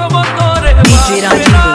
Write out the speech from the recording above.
সমতরে নিজের